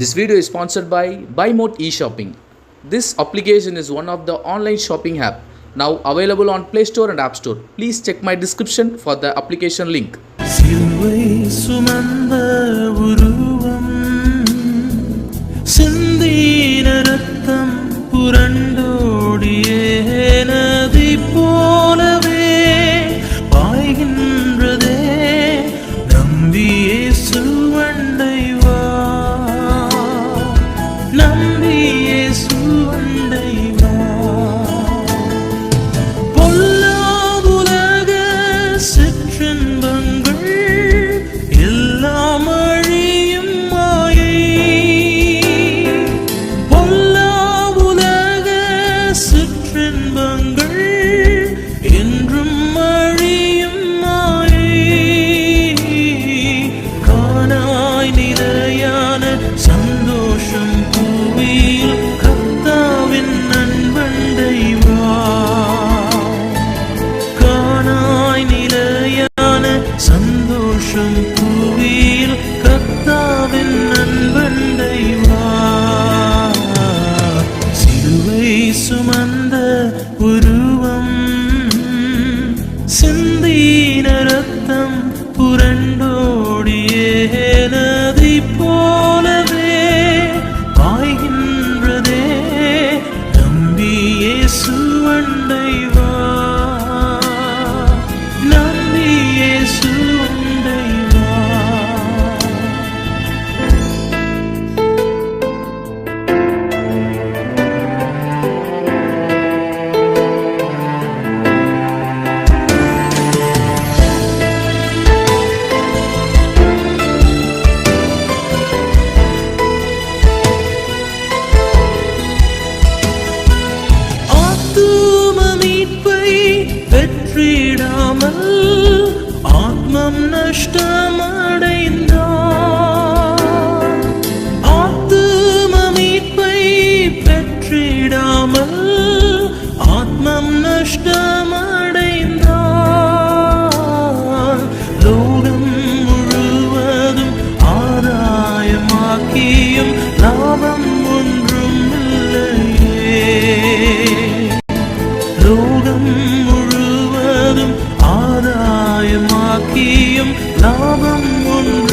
This video is sponsored by BuyMode eShopping. This application is one of the online shopping app now available on Play Store and App Store. Please check my description for the application link. சிற்றின்பங்கள் என்றும் சுமந்த உருவம் சிந்தீன ரத்தம் புரண்டோடியே வீடாமல் ஆத்மம் நஷ்டமடைந்தார் ஆத்ம மீட்பை பெற்றிடாமல் ஆத்மம் நஷ்டமடைந்தார் லோகம் முழுவதும் ஆதாயமாக்கியும் லாபம் ஒன்றும் இல்லையே லோகம் പലതും ആദായമാക്കിയും ലാഭം ഉണ്ട്